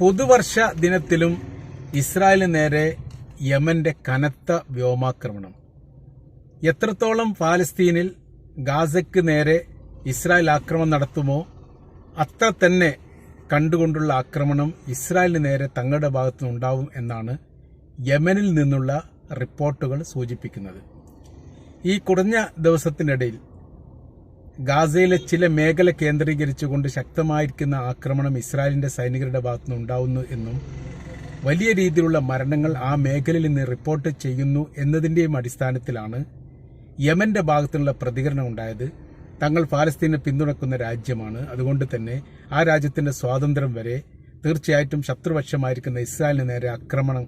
പുതുവർഷ ദിനത്തിലും ഇസ്രായേലിന് നേരെ യമന്റെ കനത്ത വ്യോമാക്രമണം. എത്രത്തോളം പാലസ്തീനിൽ ഗാസയ്ക്ക് നേരെ ഇസ്രായേൽ ആക്രമണം നടത്തുമോ അത്ര തന്നെ കണ്ടുകൊണ്ടുള്ള ആക്രമണം ഇസ്രായേലിന് നേരെ തങ്ങളുടെ ഭാഗത്തു നിന്നുണ്ടാവും എന്നാണ് യമനിൽ നിന്നുള്ള റിപ്പോർട്ടുകൾ സൂചിപ്പിക്കുന്നത്. ഈ കുറഞ്ഞ ദിവസത്തിനിടയിൽ ഗാസയിലെ ചില മേഖല കേന്ദ്രീകരിച്ചുകൊണ്ട് ശക്തമായിരിക്കുന്ന ആക്രമണം ഇസ്രായേലിന്റെ സൈനികരുടെ ഭാഗത്തുനിന്ന് ഉണ്ടാവുന്നു എന്നും വലിയ രീതിയിലുള്ള മരണങ്ങൾ ആ മേഖലയിൽ നിന്ന് റിപ്പോർട്ട് ചെയ്യുന്നു എന്നതിന്റെയും അടിസ്ഥാനത്തിലാണ് യമന്റെ ഭാഗത്തുനിന്നുള്ള പ്രതികരണം ഉണ്ടായത്. തങ്ങൾ പാലസ്തീനെ പിന്തുണക്കുന്ന രാജ്യമാണ്. അതുകൊണ്ട് തന്നെ ആ രാജ്യത്തിന്റെ സ്വാതന്ത്ര്യം വരെ തീർച്ചയായിട്ടും ശത്രുപക്ഷമായിരിക്കുന്ന ഇസ്രായേലിന് നേരെ ആക്രമണം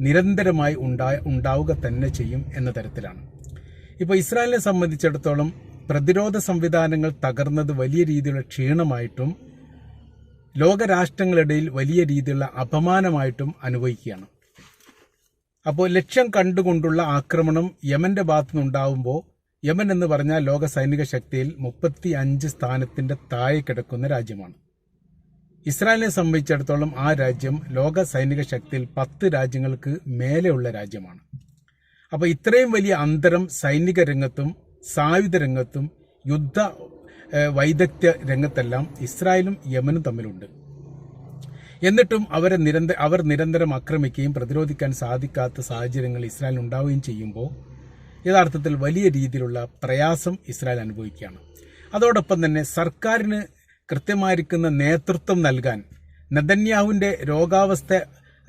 നിരന്തരമായി ഉണ്ടാ- ഉണ്ടാവുക തന്നെ ചെയ്യും എന്ന തരത്തിലാണ്. ഇപ്പോൾ ഇസ്രായേലിനെ സംബന്ധിച്ചിടത്തോളം പ്രതിരോധ സംവിധാനങ്ങൾ തകർന്നത് വലിയ രീതിയിലുള്ള ക്ഷീണമായിട്ടും ലോകരാഷ്ട്രങ്ങളിടയിൽ വലിയ രീതിയിലുള്ള അപമാനമായിട്ടും അനുഭവിക്കുകയാണ്. അപ്പോൾ ലക്ഷ്യം കണ്ടുകൊണ്ടുള്ള ആക്രമണം യമന്റെ ഭാഗത്തുനിന്നുണ്ടാവുമ്പോൾ യമൻ എന്ന് പറഞ്ഞാൽ ലോക സൈനിക ശക്തിയിൽ മുപ്പത്തി അഞ്ച് സ്ഥാനത്തിന്റെ താഴെ കിടക്കുന്ന രാജ്യമാണ്. ഇസ്രായേലിനെ സംബന്ധിച്ചിടത്തോളം ആ രാജ്യം ലോക സൈനിക ശക്തിയിൽ പത്ത് രാജ്യങ്ങൾക്ക് മേലെയുള്ള രാജ്യമാണ്. അപ്പോൾ ഇത്രയും വലിയ അന്തരം സൈനിക രംഗത്തും സായുധ രംഗത്തും യുദ്ധ വൈദഗ്ധ്യ രംഗത്തെല്ലാം ഇസ്രായേലും യമനും തമ്മിലുണ്ട്. എന്നിട്ടും അവരെ നിരന്തര അവർ നിരന്തരം ആക്രമിക്കുകയും പ്രതിരോധിക്കാൻ സാധിക്കാത്ത സാഹചര്യങ്ങൾ ഇസ്രായേൽ ഉണ്ടാവുകയും ചെയ്യുമ്പോൾ യഥാർത്ഥത്തിൽ വലിയ രീതിയിലുള്ള പ്രയാസം ഇസ്രായേൽ അനുഭവിക്കുകയാണ്. അതോടൊപ്പം തന്നെ സർക്കാരിന് കൃത്യമായിരിക്കുന്ന നേതൃത്വം നൽകാൻ നെതന്യാഹുവിന്റെ രോഗാവസ്ഥ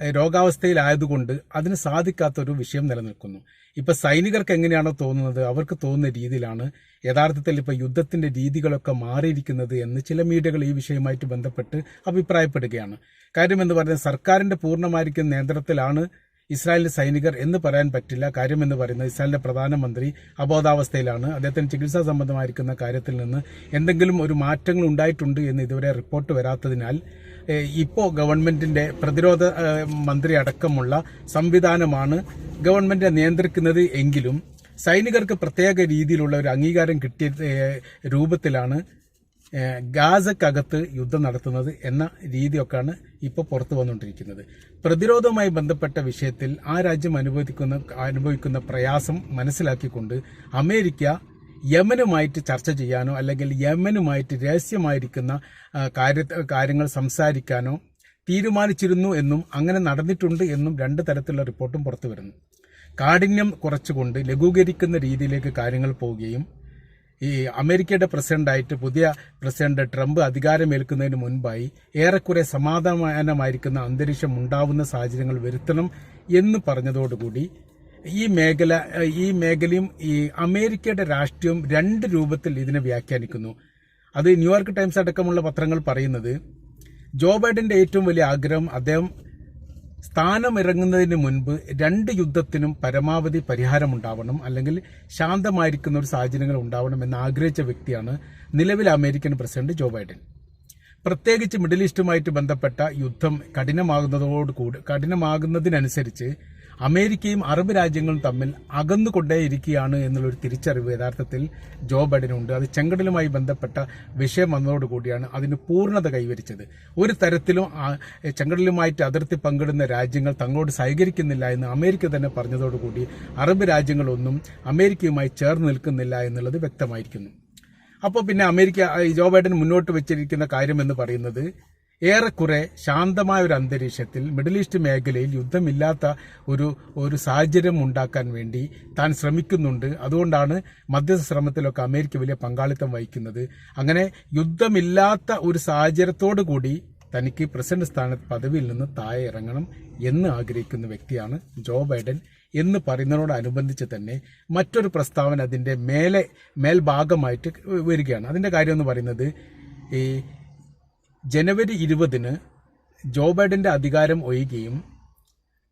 രോഗാവസ്ഥയിലായതുകൊണ്ട് അതിന് സാധിക്കാത്തൊരു വിഷയം നിലനിൽക്കുന്നു. ഇപ്പൊ സൈനികർക്ക് എങ്ങനെയാണോ തോന്നുന്നത്? അവർക്ക് തോന്നുന്ന രീതിയിലാണ് യഥാർത്ഥത്തിൽ ഇപ്പൊ യുദ്ധത്തിന്റെ രീതികളൊക്കെ മാറിയിരിക്കുന്നത് എന്ന് ചില മീഡിയകൾ ഈ വിഷയവുമായിട്ട് ബന്ധപ്പെട്ട് അഭിപ്രായപ്പെടുകയാണ്. കാര്യം എന്ന് പറയുന്നത് സർക്കാരിന്റെ പൂർണമായിരിക്കുന്ന നേതൃത്വത്തിലാണ് ഇസ്രായേലിലെ സൈനികർ എന്ന് പറയാൻ പറ്റില്ല. കാര്യം എന്ന് പറയുന്നത് ഇസ്രായേലിന്റെ പ്രധാനമന്ത്രി അബോധാവസ്ഥയിലാണ്. അദ്ദേഹത്തിന് ചികിത്സാ സംബന്ധമായിരിക്കുന്ന കാര്യത്തിൽ നിന്ന് എന്തെങ്കിലും ഒരു മാറ്റങ്ങൾ ഉണ്ടായിട്ടുണ്ട് എന്ന് ഇതുവരെ റിപ്പോർട്ട് വരാത്തതിനാൽ ഏഹ്, ഇപ്പോ ഗവൺമെന്റിന്റെ പ്രതിരോധ മന്ത്രി അടക്കമുള്ള സംവിധാനമാണ് ഗവൺമെന്റ് നിയന്ത്രിക്കുന്നത് എങ്കിലും സൈനികർക്ക് പ്രത്യേക രീതിയിലുള്ള ഒരു അംഗീകാരം കിട്ടിയ രൂപത്തിലാണ് ഗാസക്കകത്ത് യുദ്ധം നടത്തുന്നത് എന്ന രീതിയൊക്കെയാണ് ഇപ്പോൾ പുറത്തു വന്നുകൊണ്ടിരിക്കുന്നത്. പ്രതിരോധവുമായി ബന്ധപ്പെട്ട വിഷയത്തിൽ ആ രാജ്യം അനുഭവിക്കുന്ന അനുഭവിക്കുന്ന പ്രയാസം മനസ്സിലാക്കിക്കൊണ്ട് അമേരിക്ക യമനുമായിട്ട് ചർച്ച ചെയ്യാനോ അല്ലെങ്കിൽ യമനുമായിട്ട് രഹസ്യമായിരിക്കുന്ന കാര്യ കാര്യങ്ങൾ സംസാരിക്കാനോ തീരുമാനിച്ചിരുന്നു എന്നും അങ്ങനെ നടന്നിട്ടുണ്ട് എന്നും രണ്ട് തരത്തിലുള്ള റിപ്പോർട്ടും പുറത്തു വരുന്നു. കാഠിന്യം കുറച്ചുകൊണ്ട് ലഘൂകരിക്കുന്ന രീതിയിലേക്ക് കാര്യങ്ങൾ പോവുകയും ഈ അമേരിക്കയുടെ പ്രസിഡന്റായിട്ട് പുതിയ പ്രസിഡന്റ് ട്രംപ് അധികാരമേൽക്കുന്നതിന് മുൻപായി ഏറെക്കുറെ സമാധാനമായിരിക്കുന്ന അന്തരീക്ഷം ഉണ്ടാവുന്ന സാഹചര്യങ്ങൾ വരുത്തണം എന്ന് പറഞ്ഞതോടുകൂടി ഈ മേഖല ഈ മേഖലയും ഈ അമേരിക്കയുടെ രാഷ്ട്രീയവും രണ്ട് രൂപത്തിൽ ഇതിനെ വ്യാഖ്യാനിക്കുന്നു. അത് ന്യൂയോർക്ക് ടൈംസ് അടക്കമുള്ള പത്രങ്ങൾ പറയുന്നത് ജോ ബൈഡന്റെ ഏറ്റവും വലിയ ആഗ്രഹം അദ്ദേഹം സ്ഥാനമിറങ്ങുന്നതിന് മുൻപ് രണ്ട് യുദ്ധത്തിനും പരമാവധി പരിഹാരം ഉണ്ടാവണം അല്ലെങ്കിൽ ശാന്തമായിരിക്കുന്ന ഒരു സാഹചര്യങ്ങൾ ഉണ്ടാവണം എന്ന് ആഗ്രഹിച്ച വ്യക്തിയാണ് നിലവിലെ അമേരിക്കൻ പ്രസിഡന്റ് ജോ ബൈഡൻ. പ്രത്യേകിച്ച് മിഡിൽ ഈസ്റ്റുമായിട്ട് ബന്ധപ്പെട്ട യുദ്ധം കഠിനമാകുന്നതോടുകൂടി കഠിനമാകുന്നതിനനുസരിച്ച് അമേരിക്കയും അറബ് രാജ്യങ്ങളും തമ്മിൽ അകന്നുകൊണ്ടേയിരിക്കുകയാണ് എന്നുള്ളൊരു തിരിച്ചറിവ് യഥാർത്ഥത്തിൽ ജോ ബൈഡനുണ്ട്. അത് ചെങ്കടലുമായി ബന്ധപ്പെട്ട വിഷയം വന്നതോടുകൂടിയാണ് അതിന് പൂർണത കൈവരിച്ചത്. ഒരു തരത്തിലും ചെങ്കടലുമായിട്ട് അതിർത്തി പങ്കിടുന്ന രാജ്യങ്ങൾ തങ്ങളോട് സഹകരിക്കുന്നില്ല എന്ന് അമേരിക്ക തന്നെ പറഞ്ഞതോടുകൂടി അറബ് രാജ്യങ്ങളൊന്നും അമേരിക്കയുമായി ചേർന്ന് നിൽക്കുന്നില്ല എന്നുള്ളത് വ്യക്തമായിരിക്കുന്നു. അപ്പോൾ പിന്നെ അമേരിക്ക ജോ ബൈഡൻ മുന്നോട്ട് വെച്ചിരിക്കുന്ന കാര്യം എന്ന് പറയുന്നത് ഏറെക്കുറെ ശാന്തമായ ഒരു അന്തരീക്ഷത്തിൽ മിഡിൽ ഈസ്റ്റ് മേഖലയിൽ യുദ്ധമില്ലാത്ത ഒരു ഒരു സാഹചര്യം ഉണ്ടാക്കാൻ വേണ്ടി താൻ ശ്രമിക്കുന്നുണ്ട്. അതുകൊണ്ടാണ് മധ്യസ്ഥ ശ്രമത്തിലൊക്കെ അമേരിക്ക വലിയ പങ്കാളിത്തം വഹിക്കുന്നത്. അങ്ങനെ യുദ്ധമില്ലാത്ത ഒരു സാഹചര്യത്തോടു കൂടി തനിക്ക് പ്രസിഡന്റ് സ്ഥാന പദവിയിൽ നിന്ന് താഴെ ഇറങ്ങണം എന്ന് ആഗ്രഹിക്കുന്ന വ്യക്തിയാണ് ജോ ബൈഡൻ എന്ന് പറയുന്നതിനോടനുബന്ധിച്ച് തന്നെ മറ്റൊരു പ്രസ്താവന അതിന്റെ മേലെ മേൽഭാഗമായിട്ട് വരികയാണ്. അതിന്റെ കാര്യം എന്ന് പറയുന്നത് ഈ ജനുവരി ഇരുപതിന് ജോ ബൈഡന്റെ അധികാരം ഒഴിയുകയും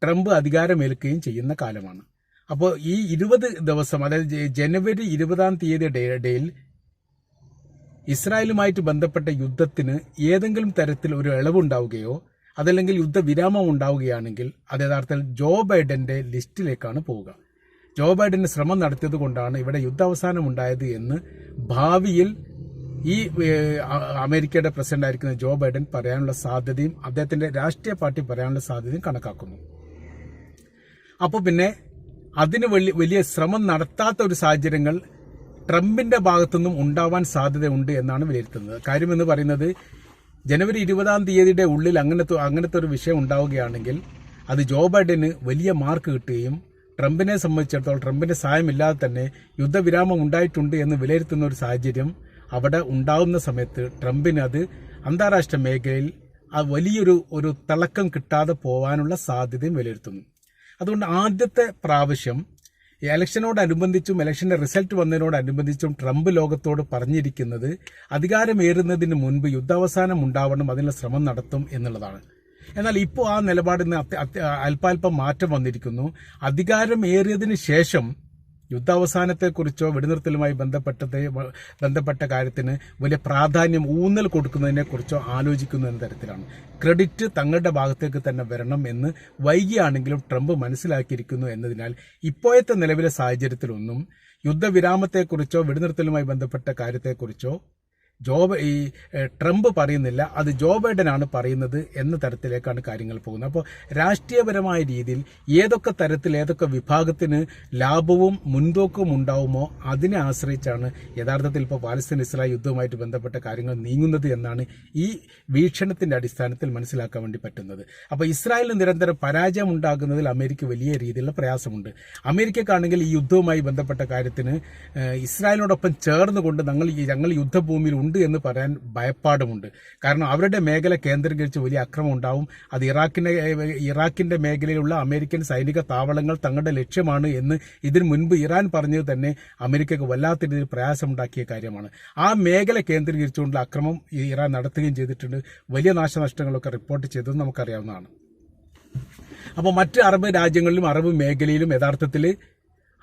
ട്രംപ് അധികാരമേൽക്കുകയും ചെയ്യുന്ന കാലമാണ്. അപ്പോൾ ഈ ഇരുപത് ദിവസം അതായത് ജനുവരി ഇരുപതാം തീയതി ഇടയിൽ ഇസ്രായേലുമായിട്ട് ബന്ധപ്പെട്ട യുദ്ധത്തിന് ഏതെങ്കിലും തരത്തിൽ ഒരു ഇളവുണ്ടാവുകയോ അതല്ലെങ്കിൽ യുദ്ധവിരാമം ഉണ്ടാവുകയാണെങ്കിൽ അത് യഥാർത്ഥത്തിൽ ജോ ബൈഡന്റെ ലിസ്റ്റിലേക്കാണ് പോവുക. ജോ ബൈഡന് ശ്രമം നടത്തിയത് കൊണ്ടാണ് ഇവിടെ യുദ്ധാവസാനം ഉണ്ടായത് എന്ന് ഭാവിയിൽ ഈ അമേരിക്കയുടെ പ്രസിഡന്റ് ആയിരിക്കുന്ന ജോ ബൈഡൻ പറയാനുള്ള സാധ്യതയും അദ്ദേഹത്തിന്റെ രാഷ്ട്രീയ പാർട്ടി പറയാനുള്ള സാധ്യതയും കണക്കാക്കുന്നു. അപ്പോൾ പിന്നെ അതിന് വലിയ വലിയ ശ്രമം നടത്താത്ത ഒരു സാഹചര്യങ്ങൾ ട്രംപിന്റെ ഭാഗത്തുനിന്നും ഉണ്ടാവാൻ സാധ്യതയുണ്ട് എന്നാണ് വിലയിരുത്തുന്നത്. കാര്യമെന്ന് പറയുന്നത് ജനുവരി ഇരുപതാം തീയതിയുടെ ഉള്ളിൽ അങ്ങനത്തെ അങ്ങനത്തെ ഒരു വിഷയം ഉണ്ടാവുകയാണെങ്കിൽ അത് ജോ ബൈഡന് വലിയ മാർക്ക് കിട്ടുകയും ട്രംപിനെ സംബന്ധിച്ചിടത്തോളം ട്രംപിന്റെ സഹായമില്ലാതെ തന്നെ യുദ്ധവിരാമം ഉണ്ടായിട്ടുണ്ട് എന്ന് വിലയിരുത്തുന്ന ഒരു സാഹചര്യം അവിടെ ഉണ്ടാവുന്ന സമയത്ത് ട്രംപിന് അത് അന്താരാഷ്ട്ര മേഖലയിൽ ആ വലിയൊരു ഒരു തിളക്കം കിട്ടാതെ പോകാനുള്ള സാധ്യതയും വിലയിരുത്തുന്നു. അതുകൊണ്ട് ആദ്യത്തെ പ്രാവശ്യം ഇലക്ഷനോടനുബന്ധിച്ചും ഇലക്ഷന്റെ റിസൾട്ട് വന്നതിനോടനുബന്ധിച്ചും ട്രംപ് ലോകത്തോട് പറഞ്ഞിരിക്കുന്നത് അധികാരമേറുന്നതിന് മുൻപ് യുദ്ധാവസാനം ഉണ്ടാവണം അതിനുള്ള ശ്രമം നടത്തും എന്നുള്ളതാണ്. എന്നാൽ ഇപ്പോൾ ആ നിലപാടിന് അല്പാൽപ്പം മാറ്റം വന്നിരിക്കുന്നു. അധികാരം ഏറിയതിനു ശേഷം യുദ്ധാവസാനത്തെക്കുറിച്ചോ വെടിനിർത്തലുമായി ബന്ധപ്പെട്ടത് ബന്ധപ്പെട്ട കാര്യത്തിന് വലിയ പ്രാധാന്യം ഊന്നൽ കൊടുക്കുന്നതിനെക്കുറിച്ചോ ആലോചിക്കുന്നു എന്ന തരത്തിലാണ്. ക്രെഡിറ്റ് തങ്ങളുടെ ഭാഗത്തേക്ക് തന്നെ വരണം എന്ന് വൈകിയാണെങ്കിലും ട്രംപ് മനസ്സിലാക്കിയിരിക്കുന്നു എന്നതിനാൽ ഇപ്പോഴത്തെ നിലവിലെ സാഹചര്യത്തിലൊന്നും യുദ്ധവിരാമത്തെക്കുറിച്ചോ വെടിനിർത്തലുമായി ബന്ധപ്പെട്ട കാര്യത്തെക്കുറിച്ചോ ജോ ഈ ട്രംപ് പറയുന്നില്ല അത് ജോ ബൈഡനാണ് പറയുന്നത് എന്ന തരത്തിലേക്കാണ് കാര്യങ്ങൾ പോകുന്നത്. അപ്പോൾ രാഷ്ട്രീയപരമായ രീതിയിൽ ഏതൊക്കെ തരത്തിൽ ഏതൊക്കെ വിഭാഗത്തിന് ലാഭവും മുൻതൂക്കവും ഉണ്ടാവുമോ അതിനെ ആശ്രയിച്ചാണ് യഥാർത്ഥത്തിൽ ഇപ്പോൾ പാലസ്തീൻ ഇസ്രായേൽ യുദ്ധവുമായിട്ട് ബന്ധപ്പെട്ട കാര്യങ്ങൾ നീങ്ങുന്നത് എന്നാണ് ഈ വീക്ഷണത്തിന്റെ അടിസ്ഥാനത്തിൽ മനസ്സിലാക്കാൻ വേണ്ടി പറ്റുന്നത്. അപ്പോൾ ഇസ്രായേലിന് നിരന്തരം പരാജയം ഉണ്ടാകുന്നതിൽ അമേരിക്ക വലിയ രീതിയിലുള്ള പ്രയാസമുണ്ട്. അമേരിക്കക്കാണെങ്കിൽ ഈ യുദ്ധവുമായി ബന്ധപ്പെട്ട കാര്യത്തിന് ഇസ്രായേലിനോടൊപ്പം ചേർന്നുകൊണ്ട് ഞങ്ങൾ ഞങ്ങൾ യുദ്ധഭൂമിയിൽ ഉണ്ട് എന്ന് പറയാൻ ഭയപ്പാടുമുണ്ട്. കാരണം അവരുടെ മേഖല കേന്ദ്രീകരിച്ച് വലിയ അക്രമം ഉണ്ടാവും. അത് ഇറാഖിന്റെ ഇറാഖിന്റെ മേഖലയിലുള്ള അമേരിക്കൻ സൈനിക താവളങ്ങൾ തങ്ങളുടെ ലക്ഷ്യമാണ് എന്ന് ഇതിനു മുൻപ് ഇറാൻ പറഞ്ഞത് തന്നെ അമേരിക്കക്ക് വല്ലാത്ത രീതിയിൽ പ്രയാസമുണ്ടാക്കിയ കാര്യമാണ്. ആ മേഖല കേന്ദ്രീകരിച്ചുകൊണ്ടുള്ള അക്രമം ഇറാൻ നടത്തുകയും ചെയ്തിട്ടുണ്ട്. വലിയ നാശനഷ്ടങ്ങളൊക്കെ റിപ്പോർട്ട് ചെയ്തത് നമുക്കറിയാവുന്നതാണ്. അപ്പോൾ മറ്റ് അറബ് രാജ്യങ്ങളിലും അറബ് മേഖലയിലും യഥാർത്ഥത്തിൽ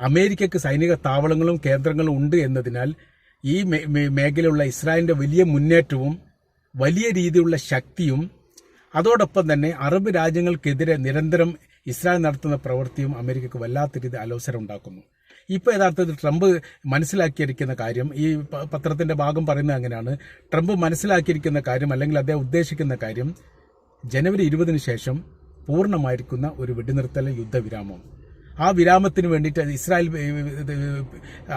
അമേരിക്കക്ക് സൈനിക താവളങ്ങളും കേന്ദ്രങ്ങളും ഉണ്ട് എന്നതിനാൽ ഈ മേ- മേ- മേഖലയിലുള്ള ഇസ്രായേലിന്റെ വലിയ മുന്നേറ്റവും വലിയ രീതിയിലുള്ള ശക്തിയും അതോടൊപ്പം തന്നെ അറബ് രാജ്യങ്ങൾക്കെതിരെ നിരന്തരം ഇസ്രായേൽ നടത്തുന്ന പ്രവൃത്തിയും അമേരിക്കക്ക് വല്ലാത്ത രീതി അലോസരം ഉണ്ടാക്കുന്നു. ഇപ്പോൾ യഥാർത്ഥത്തിൽ ട്രംപ് മനസ്സിലാക്കിയിരിക്കുന്ന കാര്യം ഈ പത്രത്തിന്റെ ഭാഗം പറയുന്നത് അങ്ങനെയാണ്. ട്രംപ് മനസ്സിലാക്കിയിരിക്കുന്ന കാര്യം അല്ലെങ്കിൽ അദ്ദേഹം ഉദ്ദേശിക്കുന്ന കാര്യം ജനുവരി ഇരുപതിന് ശേഷം പൂർണമായിരിക്കുന്ന ഒരു വെടിനിർത്തൽ യുദ്ധവിരാമം. ആ വിരാമത്തിന് വേണ്ടിയിട്ട് ഇസ്രായേൽ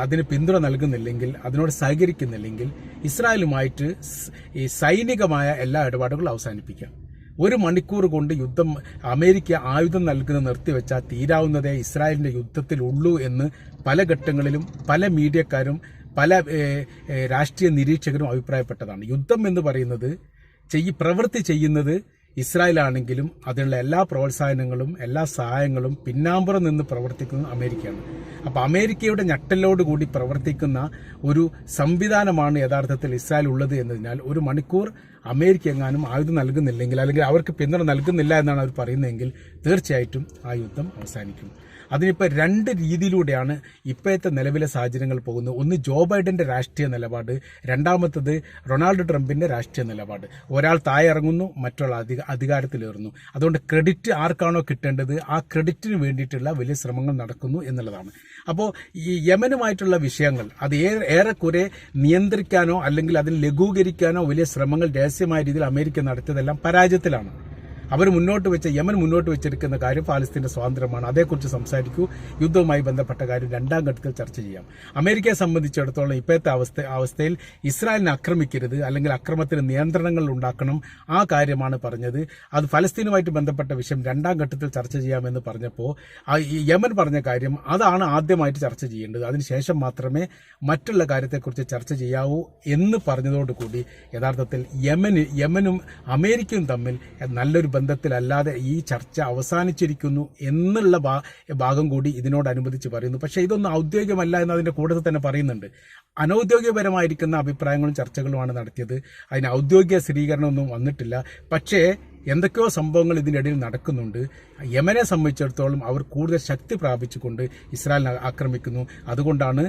അതിന് പിന്തുണ നൽകുന്നില്ലെങ്കിൽ അതിനോട് സഹകരിക്കുന്നില്ലെങ്കിൽ ഇസ്രായേലുമായിട്ട് ഈ സൈനികമായ എല്ലാ ഇടപാടുകളും അവസാനിപ്പിക്കാം. ഒരു മണിക്കൂർ കൊണ്ട് യുദ്ധം അമേരിക്ക ആയുധം നൽകുന്നത് നിർത്തിവെച്ചാൽ തീരാവുന്നതേ ഇസ്രായേലിന്റെ യുദ്ധത്തിലുള്ളൂ എന്ന് പല ഘട്ടങ്ങളിലും പല മീഡിയക്കാരും പല രാഷ്ട്രീയ നിരീക്ഷകരും അഭിപ്രായപ്പെട്ടതാണ്. യുദ്ധം എന്ന് പറയുന്നത് ചെയ്യ പ്രവൃത്തി ചെയ്യുന്നത് ഇസ്രായേലാണെങ്കിലും അതിനുള്ള എല്ലാ പ്രോത്സാഹനങ്ങളും എല്ലാ സഹായങ്ങളും പിന്നാമ്പുറം നിന്ന് പ്രവർത്തിക്കുന്നത് അമേരിക്കയാണ്. അപ്പോൾ അമേരിക്കയുടെ ഞെട്ടലോട് കൂടി പ്രവർത്തിക്കുന്ന ഒരു സംവിധാനമാണ് യഥാർത്ഥത്തിൽ ഇസ്രായേൽ ഉള്ളത് എന്നതിനാൽ ഒരു മണിക്കൂർ അമേരിക്ക എങ്ങാനും ആയുധം നൽകുന്നില്ലെങ്കിൽ അല്ലെങ്കിൽ അവർക്ക് പിന്തുണ നൽകുന്നില്ല എന്നാണ് അവർ പറയുന്നതെങ്കിൽ തീർച്ചയായിട്ടും ആ യുദ്ധം അവസാനിക്കും. അതിനിപ്പോൾ രണ്ട് രീതിയിലൂടെയാണ് ഇപ്പോഴത്തെ നിലവിലെ സാഹചര്യങ്ങൾ പോകുന്നത്. ഒന്ന് ജോ ബൈഡന്റെ രാഷ്ട്രീയ നിലപാട് രണ്ടാമത്തത് റൊണാൾഡ് ട്രംപിന്റെ രാഷ്ട്രീയ നിലപാട്. ഒരാൾ താഴെ ഇറങ്ങുന്നു മറ്റൊരാൾ അധിക അധികാരത്തിലേറുന്നു. അതുകൊണ്ട് ക്രെഡിറ്റ് ആർക്കാണോ കിട്ടേണ്ടത്? ആ ക്രെഡിറ്റിന് വേണ്ടിയിട്ടുള്ള വലിയ ശ്രമങ്ങൾ നടക്കുന്നു എന്നുള്ളതാണ്. അപ്പോൾ ഈ യമനുമായിട്ടുള്ള വിഷയങ്ങൾ അത് ഏറെക്കുറെ നിയന്ത്രിക്കാനോ അല്ലെങ്കിൽ അതിന് ലഘൂകരിക്കാനോ വലിയ ശ്രമങ്ങൾ രഹസ്യമായ രീതിയിൽ അമേരിക്ക നടത്തിയതെല്ലാം പരാജയത്തിലാണ്. അവർ മുന്നോട്ട് വെച്ച യമൻ മുന്നോട്ട് വെച്ചിരിക്കുന്ന കാര്യം ഫാലസ്തീന്റെ സ്വാതന്ത്ര്യമാണ്. അതേക്കുറിച്ച് സംസാരിക്കൂ. യുദ്ധവുമായി ബന്ധപ്പെട്ട കാര്യം രണ്ടാം ഘട്ടത്തിൽ ചർച്ച ചെയ്യാം. അമേരിക്കയെ സംബന്ധിച്ചിടത്തോളം ഇപ്പോഴത്തെ അവസ്ഥ അവസ്ഥയിൽ ഇസ്രായേലിനെ ആക്രമിക്കരുത് അല്ലെങ്കിൽ അക്രമത്തിന് നിയന്ത്രണങ്ങൾ ഉണ്ടാക്കണം ആ കാര്യമാണ് പറഞ്ഞത്. അത് ഫലസ്തീനുമായിട്ട് ബന്ധപ്പെട്ട വിഷയം രണ്ടാം ഘട്ടത്തിൽ ചർച്ച ചെയ്യാമെന്ന് പറഞ്ഞപ്പോൾ യമൻ പറഞ്ഞ കാര്യം അതാണ് ആദ്യമായിട്ട് ചർച്ച ചെയ്യേണ്ടത്. അതിനുശേഷം മാത്രമേ മറ്റുള്ള കാര്യത്തെക്കുറിച്ച് ചർച്ച ചെയ്യാവൂ എന്ന് പറഞ്ഞതോടുകൂടി യഥാർത്ഥത്തിൽ യമന് യമനും അമേരിക്കയും തമ്മിൽ നല്ലൊരു ബന്ധത്തിലല്ലാതെ ഈ ചർച്ച അവസാനിച്ചിരിക്കുന്നു എന്നുള്ള ഭാഗം കൂടി ഇതിനോടനുബന്ധിച്ച് പറയുന്നു. പക്ഷേ ഇതൊന്നും ഔദ്യോഗികമല്ല എന്ന് അതിന്റെ കൂട്ടത്തിൽ തന്നെ പറയുന്നുണ്ട്. അനൌദ്യോഗികപരമായിരിക്കുന്ന അഭിപ്രായങ്ങളും ചർച്ചകളുമാണ് നടത്തിയത്. അതിന് ഔദ്യോഗിക സ്ഥിരീകരണമൊന്നും വന്നിട്ടില്ല. പക്ഷേ എന്തൊക്കെയോ സംഭവങ്ങൾ ഇതിനിടയിൽ നടക്കുന്നുണ്ട്. യമനെ സംബന്ധിച്ചിടത്തോളം അവർ കൂടുതൽ ശക്തി പ്രാപിച്ചുകൊണ്ട് ഇസ്രായേലിനെ ആക്രമിക്കുന്നു. അതുകൊണ്ടാണ്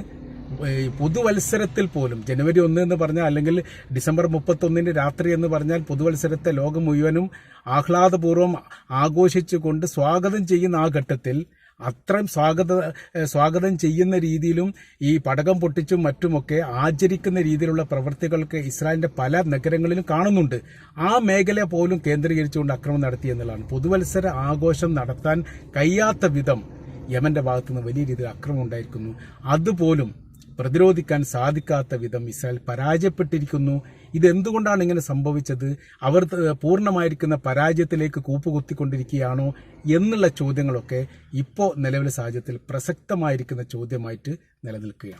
പുതുവത്സരത്തിൽ പോലും ജനുവരി ഒന്ന് എന്ന് പറഞ്ഞാൽ അല്ലെങ്കിൽ ഡിസംബർ മുപ്പത്തൊന്നിന് രാത്രി എന്ന് പറഞ്ഞാൽ പുതുവത്സരത്തെ ലോകം മുഴുവനും ആഹ്ലാദപൂർവം ആഘോഷിച്ചുകൊണ്ട് സ്വാഗതം ചെയ്യുന്ന ആ ഘട്ടത്തിൽ അത്രയും സ്വാഗത സ്വാഗതം ചെയ്യുന്ന രീതിയിലും ഈ പടകം പൊട്ടിച്ചും മറ്റുമൊക്കെ ആചരിക്കുന്ന രീതിയിലുള്ള പ്രവൃത്തികൾക്ക് ഇസ്രായേലിന്റെ പല നഗരങ്ങളിലും കാണുന്നുണ്ട്. ആ മേഖല പോലും കേന്ദ്രീകരിച്ചുകൊണ്ട് അക്രമം നടത്തി എന്നുള്ളതാണ്. പുതുവത്സര ആഘോഷം നടത്താൻ കഴിയാത്ത വിധം യമന്റെ ഭാഗത്തുനിന്ന് വലിയ രീതിയിൽ അക്രമം ഉണ്ടായിരിക്കുന്നു. അതുപോലും പ്രതിരോധിക്കാൻ സാധിക്കാത്ത വിധം ഇസ്രായേൽ പരാജയപ്പെട്ടിരിക്കുന്നു. ഇതെന്തുകൊണ്ടാണ് ഇങ്ങനെ സംഭവിച്ചത്? അവർ പൂർണമായിരിക്കുന്ന പരാജയത്തിലേക്ക് കൂപ്പുകുത്തിക്കൊണ്ടിരിക്കുകയാണോ എന്നുള്ള ചോദ്യങ്ങളൊക്കെ ഇപ്പോൾ നിലവിലെ സാഹചര്യത്തിൽ പ്രസക്തമായിരിക്കുന്ന ചോദ്യമായിട്ട് നിലനിൽക്കുകയാണ്.